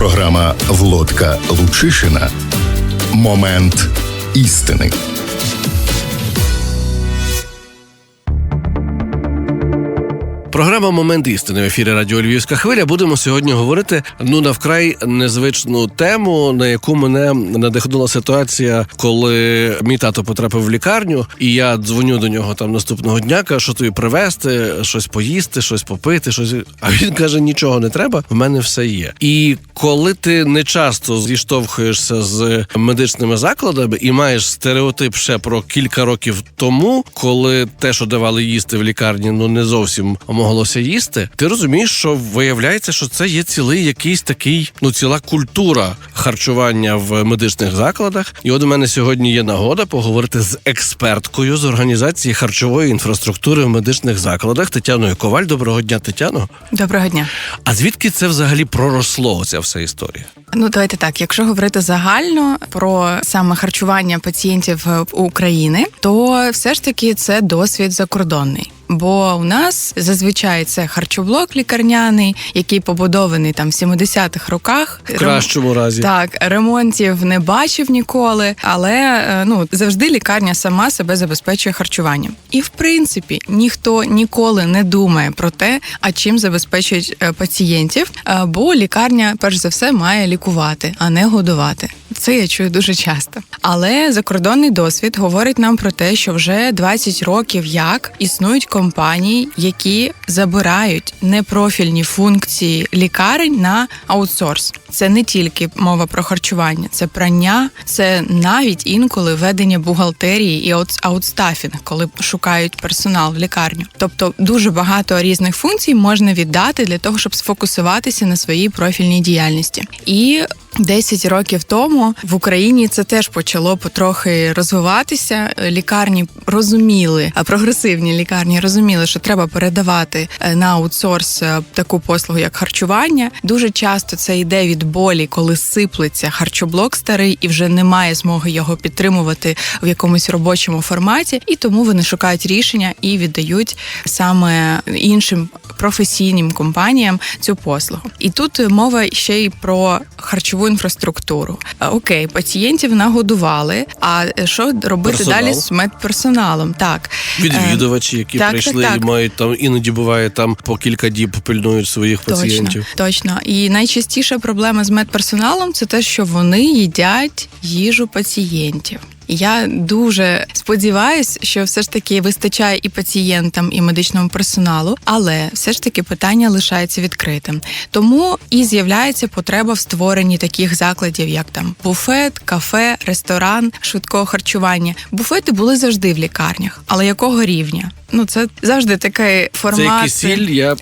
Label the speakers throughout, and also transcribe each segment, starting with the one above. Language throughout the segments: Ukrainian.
Speaker 1: Програма Влодка Лучишина. Момент істини.
Speaker 2: Програма Момент істини в ефірі Радіо Львівська хвиля. Будемо сьогодні говорити ну на вкрай незвичну тему, на яку мене надихнула ситуація, коли мій тато потрапив в лікарню, і я дзвоню до нього там наступного дня, кажу, що тобі привезти, щось поїсти, щось попити, щось. А він каже: нічого не треба, в мене все є. І коли ти не часто зіштовхуєшся з медичними закладами і маєш стереотип ще про кілька років тому, коли те, що давали їсти в лікарні, ну не зовсім моглося їсти, ти розумієш, що виявляється, що це є цілий якийсь такий, ну ціла культура харчування в медичних закладах. І от у мене сьогодні є нагода поговорити з експерткою з організації харчової інфраструктури в медичних закладах Тетяною Коваль. Доброго дня, Тетяно.
Speaker 3: Доброго дня.
Speaker 2: А звідки це взагалі проросло? Ця вся історія?
Speaker 3: Ну давайте так. Якщо говорити загально про саме харчування пацієнтів України, то все ж таки це досвід закордонний. Бо у нас зазвичай це харчоблок лікарняний, який побудований там в 70-х роках.
Speaker 2: В кращому разі
Speaker 3: так ремонтів не бачив ніколи, але е, ну завжди лікарня сама себе забезпечує харчуванням. І в принципі ніхто ніколи не думає про те, а чим забезпечують е, пацієнтів. Е, бо лікарня, перш за все, має лікувати, а не годувати. Це я чую дуже часто. Але закордонний досвід говорить нам про те, що вже 20 років як існують компанії, які забирають непрофільні функції лікарень на аутсорс. Це не тільки мова про харчування, це прання, це навіть інколи ведення бухгалтерії і аутстафінг, коли шукають персонал в лікарню. Тобто дуже багато різних функцій можна віддати для того, щоб сфокусуватися на своїй профільній діяльності. І 10 років тому в Україні це теж почало потрохи розвиватися. Лікарні розуміли, а прогресивні лікарні розуміли, що треба передавати е, на аутсорс е, таку послугу, як харчування. Дуже часто це йде від болі, коли сиплеться харчоблок старий і вже немає змоги його підтримувати в якомусь робочому форматі, і тому вони шукають рішення і віддають саме іншим професійним компаніям цю послугу. І тут мова ще й про харчову інфраструктуру. Окей, пацієнтів нагодували. А що робити
Speaker 2: Персонал.
Speaker 3: далі з медперсоналом? Так
Speaker 2: відвідувачі, які
Speaker 3: так,
Speaker 2: прийшли
Speaker 3: так, так.
Speaker 2: і мають там іноді буває там по кілька діб пильнують своїх пацієнтів.
Speaker 3: Точно, точно. І найчастіша проблема з медперсоналом це те, що вони їдять їжу пацієнтів. Я дуже сподіваюся, що все ж таки вистачає і пацієнтам, і медичному персоналу, але все ж таки питання лишається відкритим. Тому і з'являється потреба в створенні таких закладів, як там буфет, кафе, ресторан, швидкого харчування. Буфети були завжди в лікарнях, але якого рівня? Ну це завжди такий формат.
Speaker 2: Це якийсь сіль, я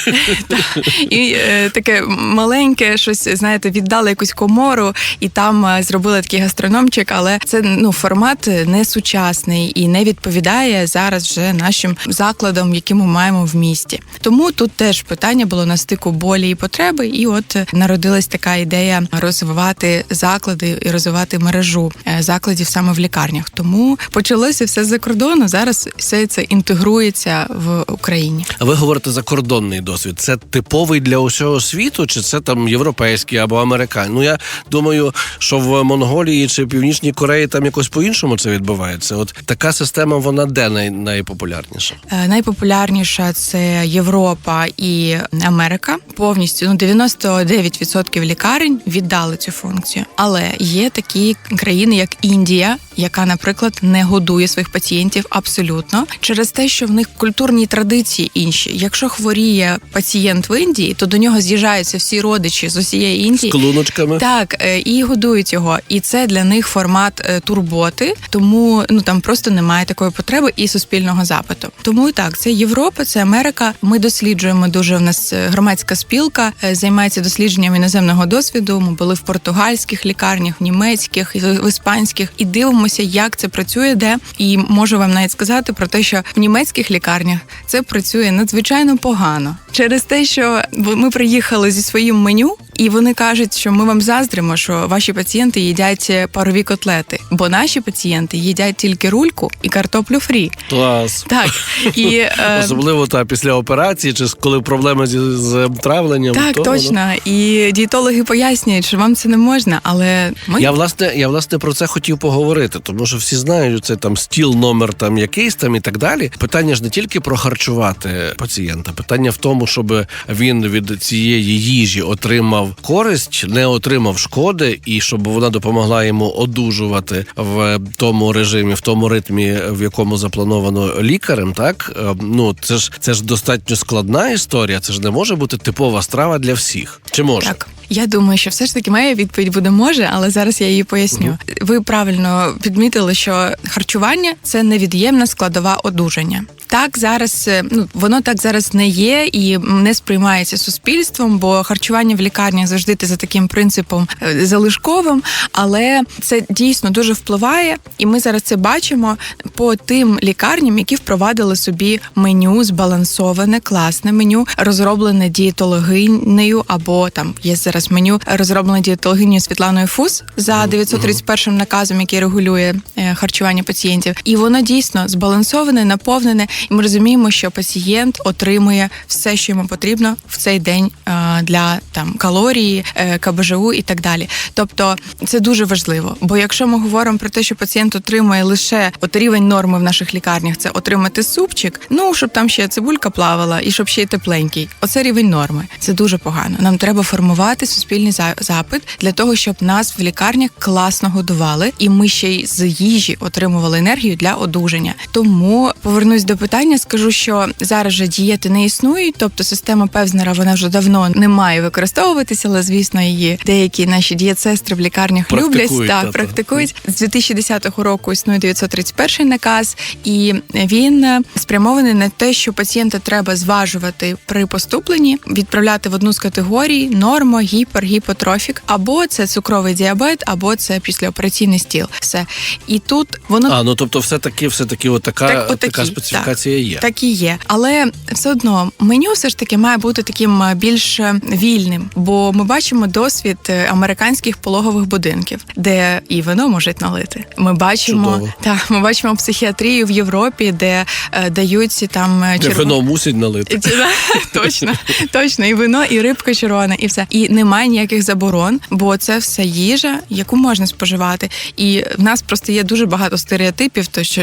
Speaker 3: і е, таке маленьке щось, знаєте, віддали якусь комору, і там е, зробили такий гастрономчик, але це ну формат не сучасний і не відповідає зараз вже нашим закладам, які ми маємо в місті. Тому тут теж питання було на стику болі і потреби, і от народилась така ідея розвивати заклади і розвивати мережу е, закладів саме в лікарнях. Тому почалося все за кордону. Зараз все це інтегрується в Україні.
Speaker 2: А ви говорите за кордонний досвід. Це типовий для усього світу, чи це там європейський або американський? Ну я думаю, що в Монголії чи Північній Кореї там якось по-іншому це відбувається. От така система, вона де най- найпопулярніша?
Speaker 3: Е, Найпопулярніша це Європа і Америка. Повністю ну 99% лікарень віддали цю функцію. Але є такі країни, як Індія, яка, наприклад, не годує своїх пацієнтів абсолютно через те, що в них культурні традиції інші. Якщо хворіє пацієнт в Індії, то до нього з'їжджаються всі родичі з усієї Індії
Speaker 2: З
Speaker 3: Індії.
Speaker 2: колуночками?
Speaker 3: Так, е, і годують його, і це для них формат е, турботи, тому ну там просто немає такої потреби і суспільного запиту. Тому і так, це Європа, це Америка. Ми досліджуємо дуже. У нас е, громадська спілка займається дослідженням іноземного досвіду. Ми були в португальських лікарнях, в німецьких, в іспанських, і дивимося, як це працює, де і можу вам навіть сказати про те, що в німецьких лікарнях. Це працює надзвичайно погано через те, що ми приїхали зі своїм меню. І вони кажуть, що ми вам заздримо, що ваші пацієнти їдять парові котлети, бо наші пацієнти їдять тільки рульку і картоплю фрі.
Speaker 2: Клас.
Speaker 3: Так і е,
Speaker 2: Особливо та після операції, чи коли проблеми з, з травленням.
Speaker 3: так,
Speaker 2: то
Speaker 3: точно. І дієтологи пояснюють, що вам це не можна, але ми
Speaker 2: Я власне, я власне про це хотів поговорити, тому що всі знають це там стіл, номер там якийсь там і так далі. Питання ж не тільки про харчувати пацієнта, питання в тому, щоб він від цієї їжі отримав користь, не отримав шкоди, і щоб вона допомогла йому одужувати в тому режимі, в тому ритмі, в якому заплановано лікарем. Так Е, ну це ж це ж достатньо складна історія. Це ж не може бути типова страва для всіх. Чи може?
Speaker 3: Так, я думаю, що все ж таки моя відповідь буде може, але зараз я її поясню. Ви правильно підмітили, що харчування це невід'ємна складова одужання. Так зараз е, ну воно так зараз не є і не сприймається суспільством, бо харчування в лікарнях завжди за таким принципом е, залишковим, але це дійсно дуже впливає, і ми зараз це бачимо по тим лікарням, які впровадили собі меню збалансоване, класне меню, розроблене дієтологинею, або там є зараз меню розроблене дієтологинею Світланою Фус за 931 наказом, який регулює е, харчування пацієнтів. І воно дійсно збалансоване, наповнене, і ми розуміємо, що пацієнт отримує все, що йому потрібно в цей день е, для там калорії, е, КБЖУ і так далі. Тобто це дуже важливо. Бо якщо ми говоримо про те, що пацієнт отримує лише от рівень норми в наших лікарнях, це отримати супчик, ну щоб там ще цибулька плавала і щоб ще й тепленький. Оце рівень норми. Це дуже погано. Нам треба формувати суспільний запит для того, щоб нас в лікарнях класно годували, і ми ще й з їжі отримували енергію для одужання. Тому повернусь до питання, скажу, що зараз же дієти не існують, тобто система Певзнера вона вже давно не має використовуватися, але звісно, її деякі наші дієтсестри в лікарнях люблять
Speaker 2: Практикують,
Speaker 3: так,
Speaker 2: та-та.
Speaker 3: практикують. З 2010 року існує 931 наказ, і він спрямований на те, що пацієнта треба зважувати при поступленні, відправляти в одну з категорій нормо, гіпер, гіпотрофік, або це цукровий діабет, або це післяопераційний стіл. Все і тут воно
Speaker 2: А, ну тобто, все таки, все таки, отака,
Speaker 3: Так, отакі,
Speaker 2: така специфікація є.
Speaker 3: так і є. Але все одно меню все ж таки має бути таким е, більш е, вільним, бо ми бачимо досвід е, американських пологових будинків, де і вино можуть налити. Ми бачимо так, ми бачимо психіатрію в Європі, де е, дають там
Speaker 2: Де Вино мусять налити.
Speaker 3: Точно, точно, і вино, і рибка червона, і все. І немає ніяких заборон, бо це все їжа, яку можна споживати. І в нас просто є дуже багато стереотипів, то що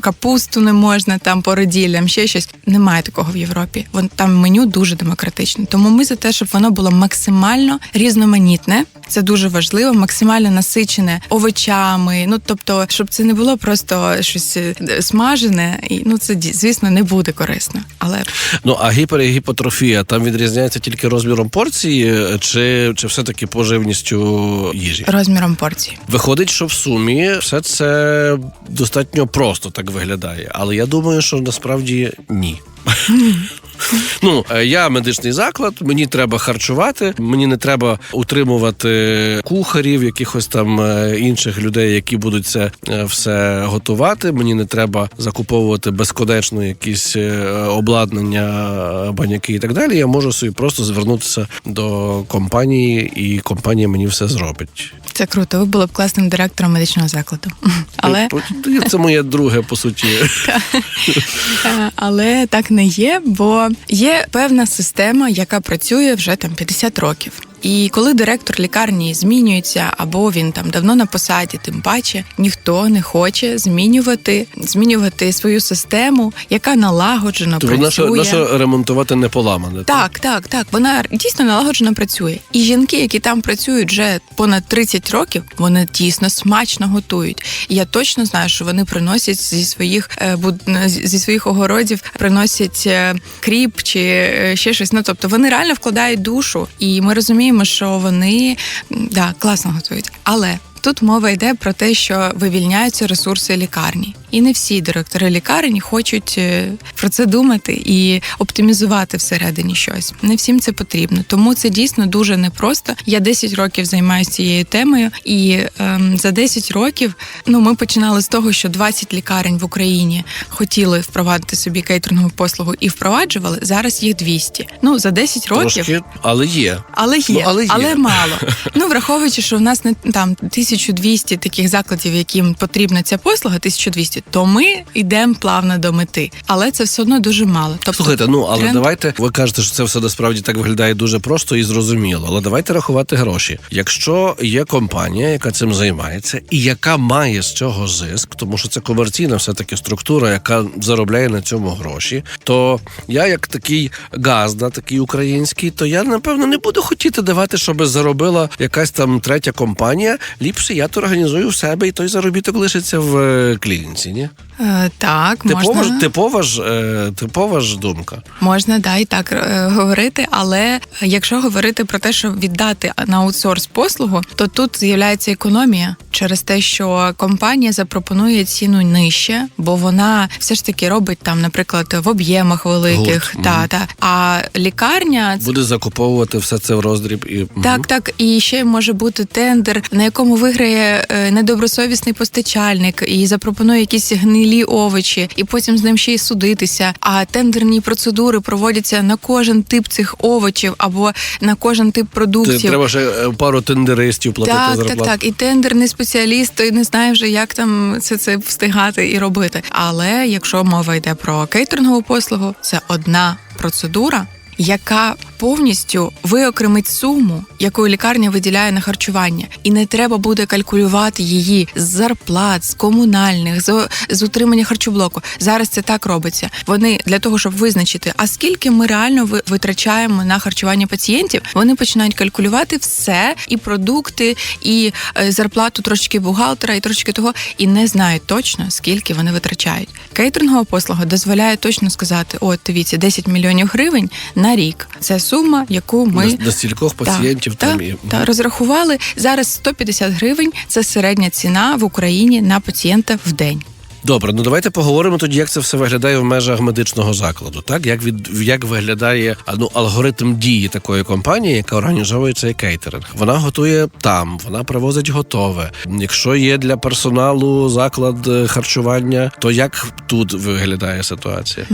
Speaker 3: капусту не можна там породіллям, ще щось. Немає такого в Європі. Вон там меню дуже демократичне. Тому ми за те, щоб воно було максимально різноманітне. Це дуже важливо, максимально насичене овочами. Ну тобто, щоб це не було просто щось е, смажене, і ну це звісно не буде корисно. Але
Speaker 2: Ну а гіпер і гіпотрофія там відрізняється тільки розміром порції, е, чи, чи все-таки поживністю їжі?
Speaker 3: розміром порції.
Speaker 2: Виходить, що в сумі все це достатньо просто так виглядає, але я думаю, що насправді ні. Ну, е, я медичний заклад, мені треба харчувати, мені не треба утримувати кухарів, якихось там е, інших людей, які будуть це е, все готувати. Мені не треба закуповувати безконечно якісь обладнання, баняки і так далі. Я можу собі просто звернутися до компанії, і компанія мені все зробить.
Speaker 3: Це круто. Ви були б класним директором медичного закладу. Але,
Speaker 2: це моє друге по суті.
Speaker 3: але так не є, бо є певна система, яка працює вже там 50 років. І коли директор лікарні змінюється, або він там давно на посаді, тим паче ніхто не хоче змінювати, змінювати свою систему, яка налагоджено
Speaker 2: То
Speaker 3: працює.
Speaker 2: наша, наша ремонтувати не поламане.
Speaker 3: Так, так, так. Вона дійсно налагоджено працює. І жінки, які там працюють вже понад 30 років, вони дійсно смачно готують. І я точно знаю, що вони приносять зі своїх е, зі своїх огородів, приносять е, кріп чи е, ще щось. Ну тобто вони реально вкладають душу, і ми розуміємо, що вони да, класно готують. Але Тут мова йде про те, що вивільняються ресурси лікарні, І не всі директори лікарень хочуть е, про це думати і оптимізувати всередині щось. Не всім це потрібно. Тому це дійсно дуже непросто. Я 10 років займаюся цією темою, і ем, за 10 років ну ми починали з того, що 20 лікарень в Україні хотіли впровадити собі кейтерингову послугу і впроваджували. Зараз їх 200. Ну за 10 років.
Speaker 2: Трошки, але є.
Speaker 3: Але є,
Speaker 2: Ну, але є.
Speaker 3: мало. Ну враховуючи, що в нас не там 1200 таких закладів, яким потрібна ця послуга, 1200, то ми йдемо плавно до мети. Але це все одно дуже мало. Тобто,
Speaker 2: Слухайте, ну але
Speaker 3: тренд-
Speaker 2: давайте ви кажете, що це все насправді так виглядає дуже просто і зрозуміло. Але давайте рахувати гроші. Якщо є компанія, яка цим займається, і яка має з цього зиск, тому що це комерційна все таки структура, яка заробляє на цьому гроші, то я, як такий газда, такий український, то я напевно не буду хотіти давати, щоб заробила якась там третя компанія. Ліпше я то організую в себе, і той заробіток лишиться в е, клініці. Ні,
Speaker 3: Е, так
Speaker 2: типова
Speaker 3: можна,
Speaker 2: ж типова ж е, типова ж думка.
Speaker 3: можна да і так е, говорити. Але якщо говорити про те, що віддати на аутсорс послугу, то тут з'являється економія через те, що компанія запропонує ціну нижче, бо вона все ж таки робить там, наприклад, в об'ємах великих,
Speaker 2: Гурт,
Speaker 3: та
Speaker 2: мгм.
Speaker 3: та а лікарня
Speaker 2: Буде закуповувати все це в роздріб і
Speaker 3: Так, так, і ще може бути тендер, на якому виграє е, недобросовісний постачальник і запропонує якісь гнилі овочі, і потім з ним ще й судитися. А тендерні процедури проводяться на кожен тип цих овочів або на кожен тип
Speaker 2: Ти-
Speaker 3: продуктів.
Speaker 2: треба ще пару тендеристів платити
Speaker 3: Так,
Speaker 2: зарплату.
Speaker 3: так, так. І тендерний спеціаліст той не знає вже, як там це, це встигати і робити. Але якщо мова йде про кейтерингову послугу, це одна процедура. Яка повністю виокремить суму, яку лікарня виділяє на харчування, і не треба буде калькулювати її з зарплат, з комунальних, з, з утримання харчоблоку. Зараз це так робиться. Вони для того, щоб визначити, а скільки ми реально ви- витрачаємо на харчування пацієнтів, вони починають калькулювати все, і продукти, і е, зарплату трошки бухгалтера, і трошки того, і не знають точно скільки вони витрачають. Кейтерингова послуга дозволяє точно сказати: от дивіться, 10 мільйонів гривень на рік. Це сума, яку ми
Speaker 2: На, стількох пацієнтів
Speaker 3: та,
Speaker 2: там
Speaker 3: та, та, розрахували. Зараз 150 гривень це середня ціна в Україні на пацієнта в день.
Speaker 2: Добре. Ну давайте поговоримо тоді, як це все виглядає в межах медичного закладу. Так як від як виглядає ну, алгоритм дії такої компанії, яка організовує цей кейтеринг. Вона готує там, вона привозить готове. Якщо є для персоналу заклад е, харчування, то як тут виглядає ситуація?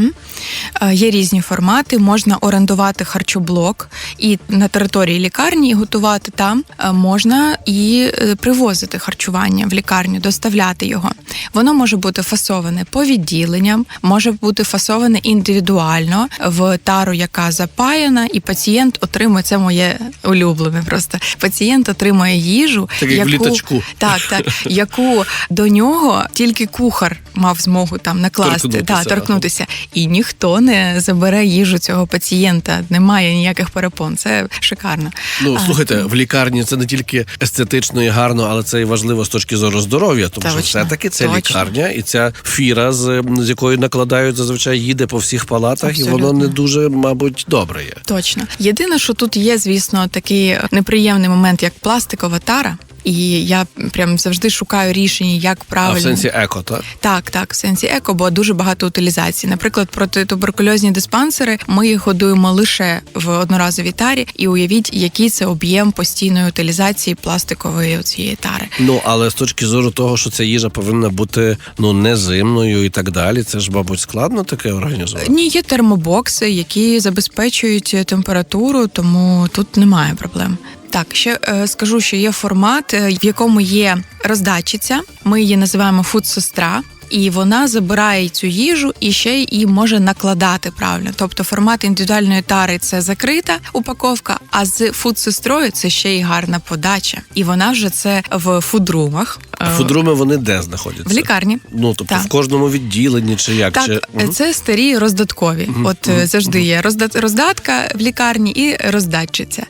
Speaker 3: Е, Є різні формати. Можна орендувати харчоблок і на території лікарні і готувати там. Е, Можна і привозити харчування в лікарню, доставляти його. Воно може бути фасоване по відділенням, може бути фасоване індивідуально в тару, яка запаяна, і пацієнт отримує це моє улюблене. Просто пацієнт отримує їжу,
Speaker 2: Так як в літачку.
Speaker 3: так, так, яку до нього тільки кухар мав змогу там накласти,
Speaker 2: Торкнутися,
Speaker 3: да, торкнутися. І ніхто не забере їжу цього пацієнта. Немає ніяких перепон. Це шикарно.
Speaker 2: Ну
Speaker 3: А,
Speaker 2: слухайте, в лікарні це не тільки естетично і гарно, але це і важливо з точки зору здоров'я, тому що все таки це
Speaker 3: точно.
Speaker 2: лікарня, і ця фіра, з, з якою накладають зазвичай їде по всіх палатах, і воно не дуже, мабуть, добре є.
Speaker 3: Точно. Єдине, що тут є, звісно, такий неприємний момент, як пластикова тара. І я прям завжди шукаю рішення, як
Speaker 2: А
Speaker 3: правильно
Speaker 2: в сенсі еко, так?
Speaker 3: Так, так, в сенсі еко, бо дуже багато утилізації. Наприклад, протитуберкульозні диспансери ми їх годуємо лише в одноразовій тарі, і уявіть, який це об'єм постійної утилізації пластикової цієї тари.
Speaker 2: Ну але з точки зору того, що ця їжа повинна бути ну незимною і так далі, це ж, мабуть, складно таке організувати.
Speaker 3: Ні, є термобокси, які забезпечують температуру, тому тут немає проблем. Так, ще е, скажу, що є формат, е, в якому є роздачиця. Ми її називаємо фудсестра. І вона забирає цю їжу і ще й може накладати правильно. Тобто формат індивідуальної тари це закрита упаковка, а з фудсестрою це ще й гарна подача. І вона вже це в фудрумах.
Speaker 2: А
Speaker 3: е,
Speaker 2: фудруми вони де знаходяться?
Speaker 3: в лікарні.
Speaker 2: Ну тобто
Speaker 3: Так.
Speaker 2: в кожному відділенні чи як?
Speaker 3: Так,
Speaker 2: чи...
Speaker 3: Це старі роздаткові. От е, завжди є роздат, роздатка в лікарні і роздатчиця.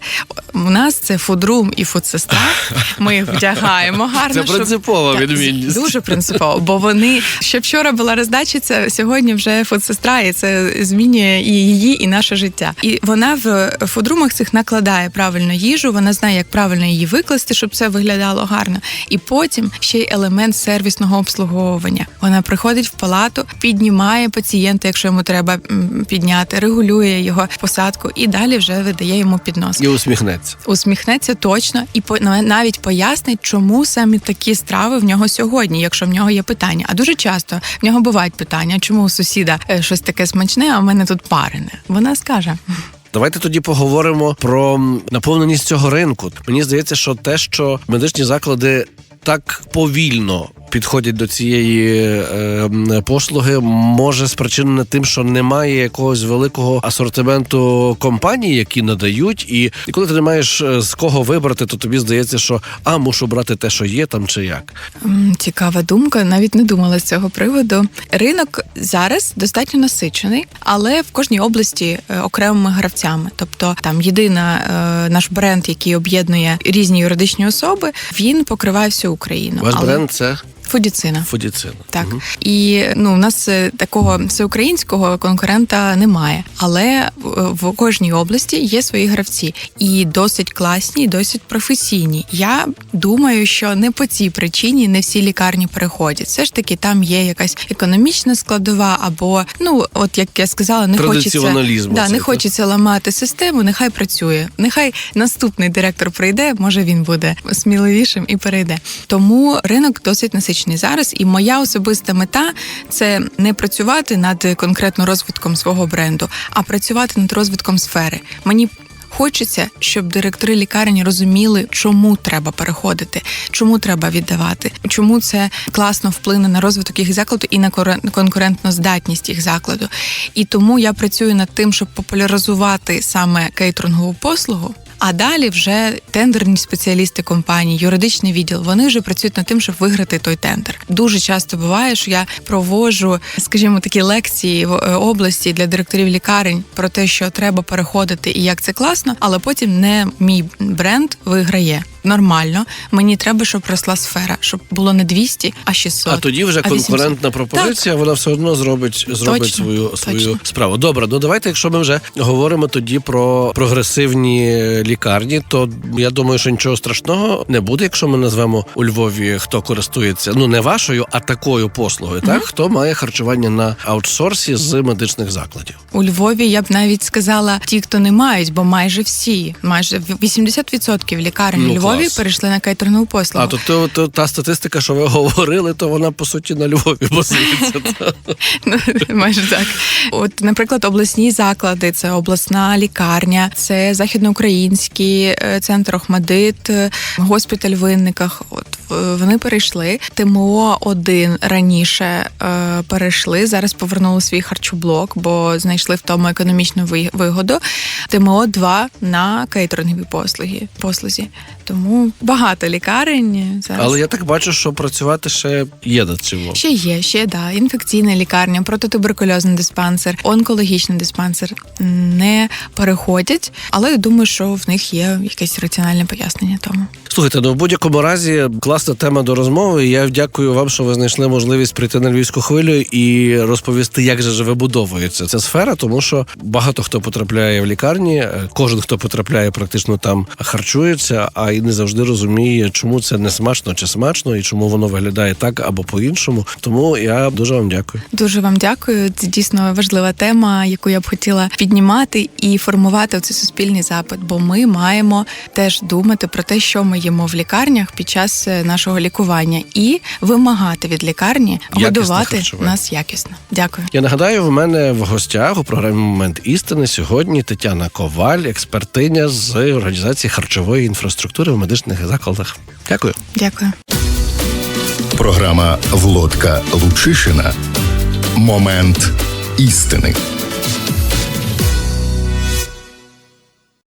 Speaker 3: У нас це фудрум і фудсестра. Ми їх вдягаємо гарно.
Speaker 2: Це
Speaker 3: щоб-
Speaker 2: принципова
Speaker 3: Так,
Speaker 2: відмінність.
Speaker 3: Дуже принципово, бо вони ще вчора була роздатчиця, сьогодні вже фудсестра, і це змінює і її, і наше життя. І вона в фудрумах цих накладає правильно їжу. Вона знає, як правильно її викласти, щоб це виглядало гарно. І потім ще й елемент сервісного обслуговування. Вона приходить в палату, піднімає пацієнта, якщо йому треба підняти, регулює його посадку і далі вже видає йому піднос.
Speaker 2: І усміхнеться.
Speaker 3: Усміхнеться точно і навіть пояснить, чому саме такі страви в нього сьогодні, якщо в нього є питання. А дуже часто в нього бувають питання, чому у сусіда е, щось таке смачне, а в мене тут парене. Вона скаже.
Speaker 2: Давайте тоді поговоримо про наповненість цього ринку. Мені здається, що те, що медичні заклади так повільно підходять до цієї е, послуги, може спричинене тим, що немає якогось великого асортименту компаній, які надають, і, і коли ти не маєш е, з кого вибрати, то тобі здається, що а мушу брати те, що є там чи як.
Speaker 3: Цікава думка, навіть не думала з цього приводу. Ринок зараз достатньо насичений, але в кожній області е, окремими гравцями. Тобто там єдина е, наш бренд, який об'єднує різні юридичні особи, він покриває всю Україну.
Speaker 2: Ваш
Speaker 3: Але-
Speaker 2: бренд це
Speaker 3: Фудіцина.
Speaker 2: Фудіцина.
Speaker 3: Так і ну у нас е, такого всеукраїнського конкурента немає, але е, в кожній області є свої гравці, і досить класні, і досить професійні. Я думаю, що не по цій причині не всі лікарні переходять. Все ж таки, там є якась економічна складова, або ну от як я сказала, не хочеться да, не
Speaker 2: так?
Speaker 3: хочеться ламати систему. Нехай працює. Нехай наступний директор прийде. Може він буде сміливішим і перейде. Тому ринок досить насичений зараз. І моя особиста мета це не працювати над конкретно розвитком свого бренду, а працювати над розвитком сфери. Мені Хочеться, щоб директори лікарень розуміли, чому треба переходити, чому треба віддавати, чому це класно вплине на розвиток їх закладу і на конкурентну здатність їх закладу. І тому я працюю над тим, щоб популяризувати саме кейтерингову послугу. А далі вже тендерні спеціалісти компанії, юридичний відділ, вони вже працюють над тим, щоб виграти той тендер. Дуже часто буває, що я проводжу, скажімо, такі лекції в е, області для директорів лікарень про те, що треба переходити і як це класно, але потім не мій бренд виграє. Нормально, мені треба, щоб росла сфера, щоб було не 200, а 600.
Speaker 2: А тоді вже
Speaker 3: а 800.
Speaker 2: конкурентна пропозиція, вона все одно зробить, зробить
Speaker 3: Точно,
Speaker 2: свою свою
Speaker 3: точно.
Speaker 2: справу. Добре, ну давайте, якщо ми вже говоримо тоді про прогресивні лікарні, то я думаю, що нічого страшного не буде, якщо ми назвемо у Львові, хто користується ну не вашою, а такою послугою. Так хто має харчування на аутсорсі з медичних закладів.
Speaker 3: У Львові я б навіть сказала ті, хто не мають, бо майже всі, майже 80% лікарень
Speaker 2: Ну,
Speaker 3: у Львові
Speaker 2: клас.
Speaker 3: перейшли на кейтерну послугу.
Speaker 2: А то, то, то та статистика, що ви говорили, то вона по суті на Львові базується.
Speaker 3: Ну, майже так. От, наприклад, обласні заклади, це обласна лікарня, це західноукраїнський е, центр Охмадит, е, госпіталь в Винниках. От вони перейшли. ТМО 1 раніше е, перейшли. Зараз повернули свій харчоблок, бо знайшли в тому економічну ви- вигоду. ТМО 2 на кейтерингові послуги послузі. Тому багато лікарень зараз.
Speaker 2: Але я так бачу, що працювати ще є до цього.
Speaker 3: Ще є, ще да. Інфекційна лікарня, протитуберкульозний диспансер, онкологічний диспансер не переходять, але я думаю, що в них є якесь раціональне пояснення тому.
Speaker 2: Слухайте, ну в будь-якому разі класна тема до розмови. Я дякую вам, що ви знайшли можливість прийти на львівську хвилю і розповісти, як же ж вибудовується ця сфера, тому що багато хто потрапляє в лікарні, е, кожен хто потрапляє, практично там харчується, а і не завжди розуміє, чому це не смачно чи смачно, і чому воно виглядає так або по-іншому. Тому я дуже вам дякую.
Speaker 3: Дуже вам дякую. Це дійсно важлива тема, яку я б хотіла піднімати і формувати цей суспільний запит. Бо ми маємо теж думати про те, що ми їмо в лікарнях під час е, нашого лікування, і вимагати від лікарні
Speaker 2: Якісне
Speaker 3: годувати
Speaker 2: харчування.
Speaker 3: нас якісно. Дякую.
Speaker 2: Я нагадаю, в мене в гостях у програмі Момент істини сьогодні Тетяна Коваль, експертиня з організації харчової інфраструктури в медичних закладах. Дякую.
Speaker 3: Дякую.
Speaker 1: Програма Влодка Лучишина. Момент істини.